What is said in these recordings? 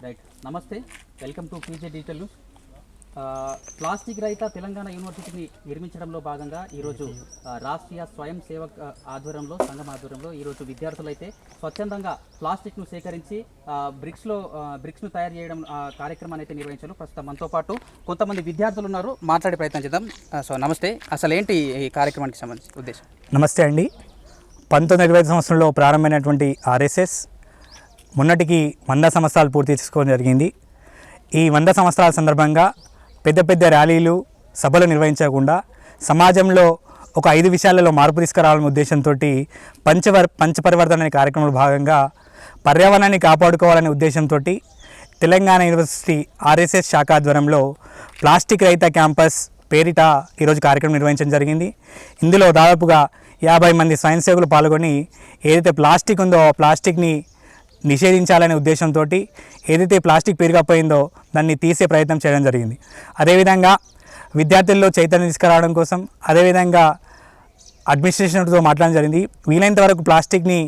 Right నమస్తే welcome to PJ digital plastic రహిత తెలంగాణ యూనివర్సిటీని నిర్మించడంలో భాగంగా ఈరోజు ఆ, రాష్ట్రీయ స్వయం సేవక్ ఆ, ఆధ్వర్యంలో సంఘం ఆధ్వర్యంలో ఈరోజు విద్యార్థులు అయితే స్వచ్ఛందంగా ప్లాస్టిక్ను సేకరించి బ్రిక్స్లో ఆ, బ్రిక్స్ను తయారు చేయడం కార్యక్రమాన్ని అయితే నిర్వహించారు. ప్రస్తుతం మనతో పాటు కొంతమంది విద్యార్థులు ఉన్నారు. మాట్లాడే ప్రయత్నం చేద్దాం. సో నమస్తే. అసలు ఏంటి ఈ కార్యక్రమానికి సంబంధించి ఉద్దేశం? నమస్తే అండి. పంతొమ్మిది ఇరవై సంవత్సరంలో ప్రారంభమైనటువంటి ఆర్ఎస్ఎస్ మొన్నటికి వంద సంవత్సరాలు పూర్తి చేసుకోవడం జరిగింది. ఈ వంద సంవత్సరాల సందర్భంగా పెద్ద పెద్ద ర్యాలీలు సభలు నిర్వహించకుండా సమాజంలో ఒక ఐదు విషయాలలో మార్పు తీసుకురావాలనే ఉద్దేశంతో పంచవర్ పంచపరివర్తన అనే కార్యక్రమంలో భాగంగా పర్యావరణాన్ని కాపాడుకోవాలనే ఉద్దేశంతో తెలంగాణ యూనివర్సిటీ ఆర్ఎస్ఎస్ శాఖ ఆధ్వర్యంలో ప్లాస్టిక్ రహిత క్యాంపస్ పేరిట ఈరోజు కార్యక్రమం నిర్వహించడం జరిగింది. ఇందులో దాదాపుగా యాభై మంది స్వయంసేవకులు పాల్గొని ఏదైతే ప్లాస్టిక్ ఉందో ఆ ప్లాస్టిక్ని నిషేధించాలనే ఉద్దేశంతో ఏదైతే ప్లాస్టిక్ పెరిగిపోయిందో దాన్ని తీసే ప్రయత్నం చేయడం జరిగింది. అదేవిధంగా విద్యార్థుల్లో చైతన్యం తీసుకురావడం కోసం అదేవిధంగా అడ్మినిస్ట్రేషన్తో మాట్లాడడం జరిగింది. వీలైనంత వరకు ప్లాస్టిక్ని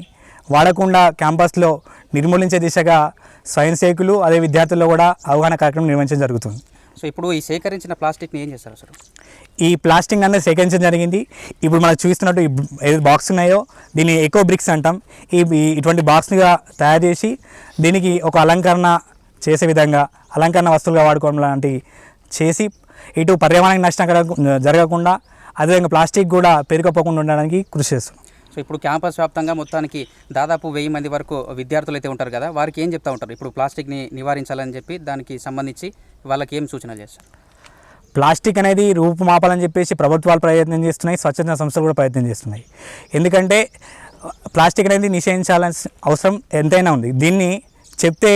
వాడకుండా క్యాంపస్లో నిర్మూలించే దిశగా స్వయం సేవకులు అదే విద్యార్థుల్లో కూడా అవగాహన కార్యక్రమం నిర్వహించడం జరుగుతుంది. సో ఇప్పుడు ఈ సేకరించిన ప్లాస్టిక్ని ఏం చేస్తారు అసలు ఈ ప్లాస్టిక్ అనేది సేకరించడం జరిగింది. ఇప్పుడు మనం చూస్తున్నట్టు ఈ ఏది బాక్స్ ఉన్నాయో దీన్ని ఎకో బ్రిక్స్ అంటాం. ఈ ఇటువంటి బాక్స్గా తయారు చేసి దీనికి ఒక అలంకరణ చేసే విధంగా అలంకరణ వస్తువులుగా వాడుకోవడం లాంటివి చేసి ఇటు పర్యావరణానికి నష్టం జరగకుండా అదేవిధంగా ప్లాస్టిక్ కూడా పెరిగిపోకుండా ఉండడానికి కృషి చేస్తున్నాం. సో ఇప్పుడు క్యాంపస్ వ్యాప్తంగా మొత్తానికి దాదాపు వెయ్యి మంది వరకు విద్యార్థులు అయితే ఉంటారు కదా వారికి ఏం చెప్తా ఉంటారు? ఇప్పుడు ప్లాస్టిక్ని నివారించాలని చెప్పి దానికి సంబంధించి వాళ్ళకి ఏం సూచనలు చేస్తారు? ప్లాస్టిక్ అనేది రూపుమాపాలని చెప్పేసి ప్రభుత్వాలు ప్రయత్నం చేస్తున్నాయి స్వచ్ఛంద సంస్థలు కూడా ప్రయత్నం చేస్తున్నాయి. ఎందుకంటే ప్లాస్టిక్ అనేది నిషేధించాల్సిన అవసరం ఎంతైనా ఉంది. దీన్ని చెప్తే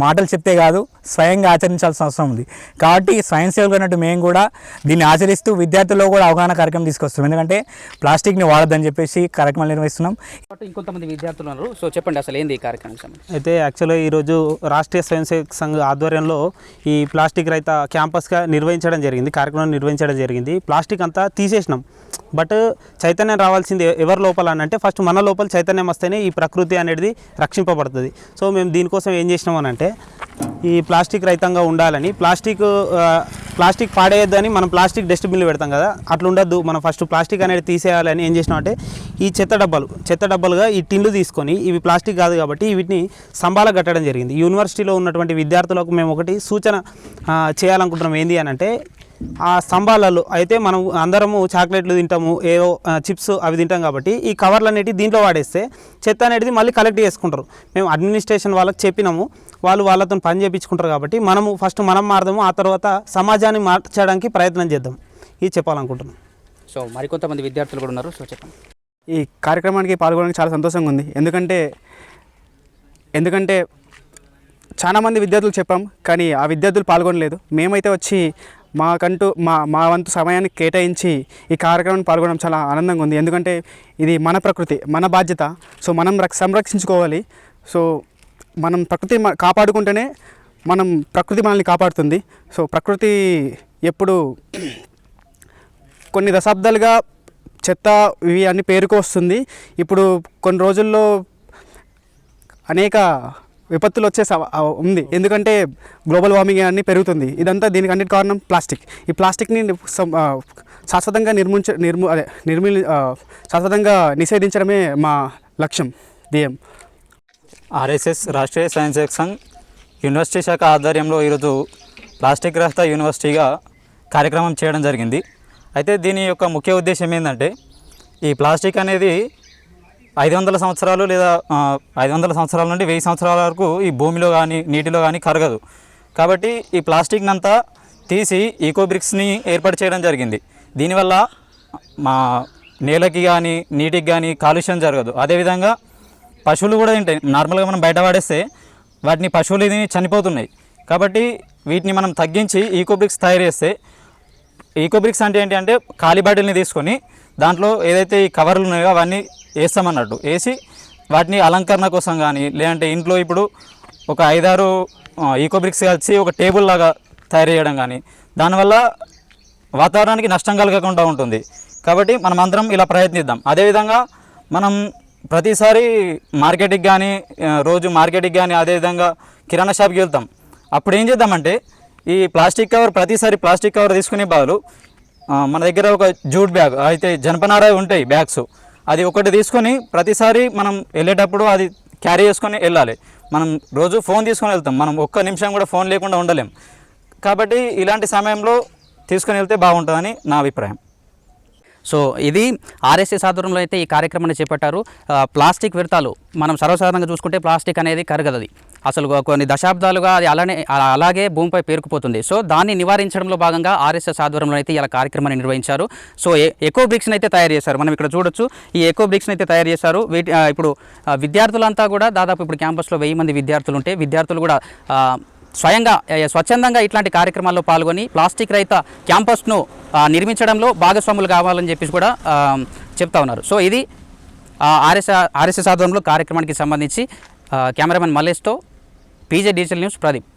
మాటలు చెప్తే కాదు స్వయంగా ఆచరించాల్సిన అవసరం ఉంది. కాబట్టి స్వయం సేవకులు అన్నట్టు మేము కూడా దీన్ని ఆచరిస్తూ విద్యార్థుల్లో కూడా అవగాహన కార్యక్రమం తీసుకొస్తాం ఎందుకంటే ప్లాస్టిక్ని వాడొద్దని చెప్పేసి కార్యక్రమాలు నిర్వహిస్తున్నాం. కాబట్టి ఇంకొంతమంది విద్యార్థులు ఉన్నారు. సో చెప్పండి అసలు ఏంది ఈ కార్యక్రమం అయితే యాక్చువల్గా ఈరోజు రాష్ట్రీయ స్వయం సేవక్ సంఘ ఆధ్వర్యంలో ఈ ప్లాస్టిక్ రహిత క్యాంపస్గా నిర్వహించడం జరిగింది. కార్యక్రమం నిర్వహించడం జరిగింది. ప్లాస్టిక్ అంతా తీసేసినాం. బట్ చైతన్యం రావాల్సింది ఎవరి లోపల అని అంటే ఫస్ట్ మన లోపల చైతన్యం వస్తేనే ఈ ప్రకృతి అనేది రక్షింపబడుతుంది. సో మేము దీనికోసం ఏం చేసినాం అని అంటే ఈ ప్లాస్టిక్ రహితంగా ఉండాలని ప్లాస్టిక్ ప్లాస్టిక్ పాడేయద్దని మనం ప్లాస్టిక్ డస్ట్బిన్లు పెడతాం కదా అట్లా ఉండద్దు. మనం ఫస్ట్ ప్లాస్టిక్ అనేది తీసేయాలని ఏం చేసినామంటే ఈ చెత్త డబ్బాలు చెత్త డబ్బాలుగా ఈ టిన్లు తీసుకొని ఇవి ప్లాస్టిక్ కాదు కాబట్టి వీటిని స్తంభాలకు కట్టడం జరిగింది. యూనివర్సిటీలో ఉన్నటువంటి విద్యార్థులకు మేము ఒకటి సూచన చేయాలనుకుంటున్నాం. ఏంది అని అంటే ఆ స్తంభాలలో అయితే మనం అందరము చాక్లెట్లు తింటాము ఏవో చిప్స్ అవి తింటాం కాబట్టి ఈ కవర్లు అనేటివి దీంట్లో వాడేస్తే చెత్త అనేది మళ్ళీ కలెక్ట్ చేసుకుంటారు. మేము అడ్మినిస్ట్రేషన్ వాళ్ళకి చెప్పినాము వాళ్ళు వాళ్ళతో పని చేయించుకుంటారు కాబట్టి మనము ఫస్ట్ మనం మారదాము ఆ తర్వాత సమాజాన్ని మార్చడానికి ప్రయత్నం చేద్దాం. ఇది చెప్పాలనుకుంటున్నాం. సో మరికొంతమంది విద్యార్థులు కూడా ఉన్నారు సో చెప్పండి. ఈ కార్యక్రమానికి పాల్గొనడానికి చాలా సంతోషంగా ఉంది. ఎందుకంటే ఎందుకంటే చాలా మంది విద్యార్థులు చెప్పాం కానీ ఆ విద్యార్థులు పాల్గొనలేదు. మేమైతే వచ్చి మాకంటూ మా మా వంతు సమయాన్ని కేటాయించి ఈ కార్యక్రమం పాల్గొనడం చాలా ఆనందంగా ఉంది. ఎందుకంటే ఇది మన ప్రకృతి మన బాధ్యత. సో మనం రక్ష- సంరక్షించుకోవాలి. సో మనం ప్రకృతి కాపాడుకుంటేనే మనం ప్రకృతి మనల్ని కాపాడుతుంది. సో ప్రకృతి ఎప్పుడు కొన్ని దశాబ్దాలుగా చెత్త ఇవి అన్ని పేరుకు వస్తుంది. ఇప్పుడు కొన్ని రోజుల్లో అనేక విపత్తులు వచ్చే సవ- ఉంది. ఎందుకంటే గ్లోబల్ వార్మింగ్ అన్ని పెరుగుతుంది. ఇదంతా దీనికి అన్నిటి కారణం ప్లాస్టిక్. ఈ ప్లాస్టిక్ని శాశ్వతంగా నిర్మించ నిర్ము అదే నిర్మి శాశ్వతంగా నిషేధించడమే మా లక్ష్యం ధ్యేయం. RSS Rashtriya science Sangh university శాఖ ఆధ్వర్యంలో ఈరోజు ప్లాస్టిక్ రహిత యూనివర్సిటీగా కార్యక్రమం చేయడం జరిగింది. అయితే దీని యొక్క ముఖ్య ఉద్దేశం ఏంటంటే ఈ ప్లాస్టిక్ అనేది ఐదు వందల సంవత్సరాలు లేదా ఐదు వందల సంవత్సరాల నుండి వెయ్యి సంవత్సరాల వరకు ఈ భూమిలో కానీ నీటిలో కానీ కరగదు. కాబట్టి ఈ ప్లాస్టిక్ని అంతా తీసి ఈకో బ్రిక్స్ని ఏర్పాటు చేయడం జరిగింది. దీనివల్ల మా నేలకి కానీ నీటికి కానీ కాలుష్యం జరగదు. అదేవిధంగా పశువులు కూడా తింటాయి. నార్మల్గా మనం బయట పడేస్తే వాటిని పశువులు ఇది చనిపోతున్నాయి. కాబట్టి వీటిని మనం తగ్గించి ఈకోబ్రిక్స్ తయారు చేస్తే ఈకోబ్రిక్స్ అంటే ఏంటి అంటే ఖాళీ బాటిల్ని తీసుకొని దాంట్లో ఏదైతే ఈ కవర్లు ఉన్నాయో అవన్నీ వేస్తామన్నట్టు. వేసి వాటిని అలంకరణ కోసం కానీ లేదంటే ఇంట్లో ఇప్పుడు ఒక ఐదారు ఈకోబ్రిక్స్ కలిసి ఒక టేబుల్ లాగా తయారు చేయడం కానీ దానివల్ల వాతావరణానికి నష్టం కలగకుండా ఉంటుంది. కాబట్టి మనం అందరం ఇలా ప్రయత్నిద్దాం. అదేవిధంగా మనం ప్రతిసారి మార్కెట్కి కానీ రోజు మార్కెట్కి కానీ అదేవిధంగా కిరాణా షాప్కి వెళ్తాం. అప్పుడు ఏం చేద్దామంటే ఈ ప్లాస్టిక్ కవర్ ప్రతిసారి ప్లాస్టిక్ కవర్ తీసుకునే బదులు మన దగ్గర ఒక జూట్ బ్యాగ్ అయితే జనపనార ఉంటాయి బ్యాగ్స్. అది ఒకటి తీసుకొని ప్రతిసారి మనం వెళ్ళేటప్పుడు అది క్యారీ చేసుకొని వెళ్ళాలి. మనం రోజు ఫోన్ తీసుకొని వెళ్తాం. మనం ఒక్క నిమిషం కూడా ఫోన్ లేకుండా ఉండలేం. కాబట్టి ఇలాంటి సమయంలో తీసుకొని వెళ్తే బాగుంటుందని నా అభిప్రాయం. సో ఇది ఆర్ఎస్ఎస్ ఆధ్వర్యంలో అయితే ఈ కార్యక్రమాన్ని చేపట్టారు. ఆ, ప్లాస్టిక్ వ్యర్థాలు మనం సర్వసాధారణంగా చూసుకుంటే ప్లాస్టిక్ అనేది కరగదది అసలు కొన్ని దశాబ్దాలుగా అది అలానే అలాగే భూమిపై పేరుకుపోతుంది. సో దాన్ని నివారించడంలో భాగంగా ఆర్ఎస్ఎస్ ఆధ్వర్యంలో అయితే ఇలా కార్యక్రమాన్ని నిర్వహించారు. సో ఏ- ఎకో బ్రిక్స్ని అయితే తయారు చేశారు. మనం ఇక్కడ చూడొచ్చు. ఈ ఎకో బ్రిక్స్ని అయితే తయారు చేశారు. వీటి ఇప్పుడు విద్యార్థులంతా కూడా దాదాపు ఇప్పుడు క్యాంపస్లో వెయ్యి మంది విద్యార్థులు ఉంటే విద్యార్థులు కూడా స్వయంగా స్వచ్ఛందంగా ఇట్లాంటి కార్యక్రమాల్లో పాల్గొని ప్లాస్టిక్ రహిత క్యాంపస్ను నిర్మించడంలో భాగస్వాములు కావాలని చెప్పేసి కూడా చెప్తా ఉన్నారు. సో ఇది ఆర్ఎస్ ఆర్ఎస్ఎస్ ఆధ్వర్యంలో కార్యక్రమానికి సంబంధించి కెమెరామెన్ మల్లేష్తో పీజే డిజిటల్ న్యూస్ ప్రదీప్